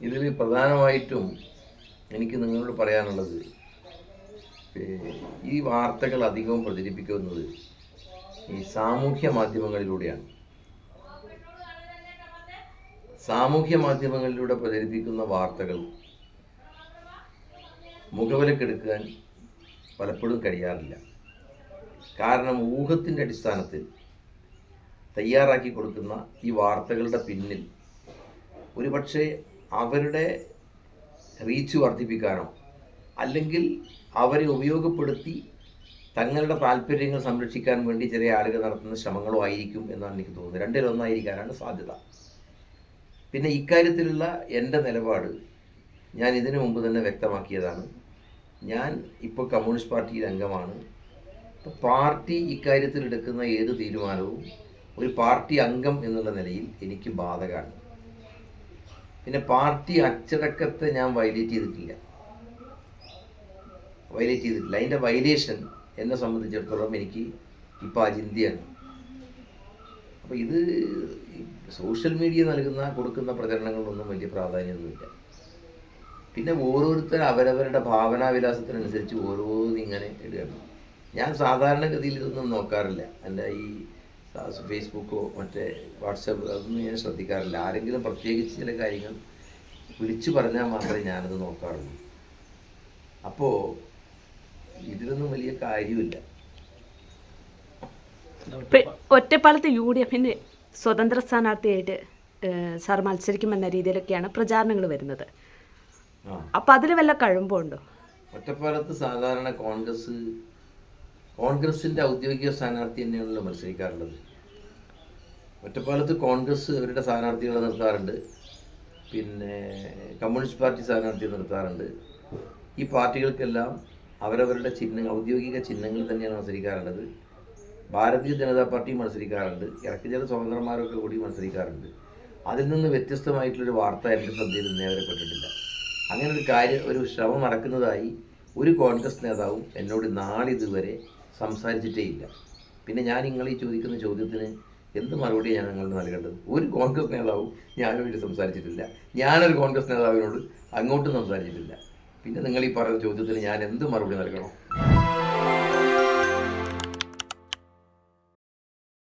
ഇതിൽ പ്രധാനമായിട്ടും എനിക്ക് നിങ്ങളോട് പറയാനുള്ളത് ഈ വാർത്തകൾ അധികവും പ്രചരിപ്പിക്കുന്നത് ഈ സാമൂഹ്യ മാധ്യമങ്ങളിലൂടെയാണ്. സാമൂഹ്യ മാധ്യമങ്ങളിലൂടെ പ്രചരിപ്പിക്കുന്ന വാർത്തകൾ മുഖവിലക്കെടുക്കാൻ പലപ്പോഴും കഴിയാറില്ല. കാരണം ഊഹത്തിന്റെ അടിസ്ഥാനത്തിൽ തയ്യാറാക്കി കൊടുക്കുന്ന ഈ വാർത്തകളുടെ പിന്നിൽ ഒരുപക്ഷെ അവരുടെ റീച്ച് വർദ്ധിപ്പിക്കാനോ അല്ലെങ്കിൽ അവരെ ഉപയോഗപ്പെടുത്തി തങ്ങളുടെ താല്പര്യങ്ങൾ സംരക്ഷിക്കാൻ വേണ്ടി ചില ആളുകൾ നടത്തുന്ന ശ്രമങ്ങളോ ആയിരിക്കും എന്നാണ് എനിക്ക് തോന്നുന്നത്. രണ്ടിലൊന്നായിരിക്കാനാണ് സാധ്യത. പിന്നെ ഇക്കാര്യത്തിലുള്ള എന്റെ നിലപാട് ഞാൻ ഇതിനു മുമ്പ് തന്നെ വ്യക്തമാക്കിയതാണ്. ഞാൻ ഇപ്പോൾ കമ്മ്യൂണിസ്റ്റ് പാർട്ടിയിൽ അംഗമാണ്. അപ്പോൾ പാർട്ടി ഇക്കാര്യത്തിൽ എടുക്കുന്ന ഏത് തീരുമാനവും ഒരു പാർട്ടി അംഗം എന്നുള്ള നിലയിൽ എനിക്ക് ബാധകമാണ്. പിന്നെ പാർട്ടി അച്ചടക്കത്തെ ഞാൻ വയലേറ്റ് ചെയ്തിട്ടില്ല. വയലേറ്റ് ചെയ്തിട്ടില്ല. അതിന്റെ വയലേഷൻ എന്നെ സംബന്ധിച്ചിടത്തോളം എനിക്ക് ഇപ്പോൾ അചിന്തിയാണ് അപ്പോൾ ഇത് സോഷ്യൽ മീഡിയ നൽകുന്ന കൊടുക്കുന്ന പ്രചരണങ്ങളൊന്നും വലിയ പ്രാധാന്യമൊന്നുമില്ല. പിന്നെ ഓരോരുത്തർ അവരവരുടെ ഭാവനാവിലാസത്തിനനുസരിച്ച് ഓരോന്നിങ്ങനെ ഇടുകയാണ്. ഞാൻ സാധാരണഗതിയിൽ ഇതൊന്നും നോക്കാറില്ല. എന്റെ ഈ ഫേസ്ബുക്കോ മറ്റേ വാട്സപ്പ് അതൊന്നും ഞാൻ ശ്രദ്ധിക്കാറില്ല. ആരെങ്കിലും പ്രത്യേകിച്ച് ചില കാര്യങ്ങൾ വിളിച്ചു പറഞ്ഞാൽ മാത്രമേ ഞാനത് നോക്കാറുള്ളൂ. അപ്പോൾ ഇതിലൊന്നും വലിയ കാര്യമില്ല. ഒറ്റപ്പാലത്ത് യു ഡി എഫിന്റെ സ്വതന്ത്ര സ്ഥാനാർത്ഥിയായിട്ട് സാർ മത്സരിക്കുമെന്ന രീതിയിലൊക്കെയാണ് പ്രചാരണങ്ങൾ വരുന്നത്. അപ്പം അതിൽ വല്ല കഴമ്പുണ്ടോ? ഒറ്റപ്പാലത്ത് സാധാരണ കോൺഗ്രസ് കോൺഗ്രസിന്റെ ഔദ്യോഗിക സ്ഥാനാർത്ഥി തന്നെയാണല്ലോ മത്സരിക്കാറുള്ളത്. ഒറ്റപ്പാലത്ത് കോൺഗ്രസ് അവരുടെ സ്ഥാനാർത്ഥികളെ നിർത്താറുണ്ട്. പിന്നെ കമ്മ്യൂണിസ്റ്റ് പാർട്ടി സ്ഥാനാർത്ഥിയെ നിർത്താറുണ്ട്. ഈ പാർട്ടികൾക്കെല്ലാം അവരവരുടെ ചിഹ്ന ഔദ്യോഗിക ചിഹ്നങ്ങൾ തന്നെയാണ് മത്സരിക്കാറുള്ളത്. ഭാരതീയ ജനതാ പാർട്ടി മത്സരിക്കാറുണ്ട്. ഇറക്കി ചില സ്വതന്ത്രന്മാരൊക്കെ കൂടി മത്സരിക്കാറുണ്ട്. അതിൽ നിന്ന് വ്യത്യസ്തമായിട്ടുള്ളൊരു വാർത്ത എന്റെ ശ്രദ്ധയിൽ ഇന്നേ വരെ പെട്ടിട്ടില്ല. അങ്ങനെ ഒരു കാര്യം ഒരു ശ്രമം നടക്കുന്നതായി ഒരു കോൺഗ്രസ് നേതാവും എന്നോട് നാളിതുവരെ സംസാരിച്ചിട്ടേ ഇല്ല. പിന്നെ ഞാൻ നിങ്ങൾ ഈ ചോദിക്കുന്ന ചോദ്യത്തിന് എന്ത് മറുപടി ഞാൻ നിങ്ങളോട് നൽകേണ്ടത്? ഒരു കോൺഗ്രസ് നേതാവും ഞാനുമായിട്ട് സംസാരിച്ചിട്ടില്ല. ഞാനൊരു കോൺഗ്രസ് നേതാവിനോട് അങ്ങോട്ടും സംസാരിച്ചിട്ടില്ല. പിന്നെ നിങ്ങൾ ഈ പറയുന്ന ചോദ്യത്തിന് ഞാൻ എന്ത് മറുപടി നൽകണം?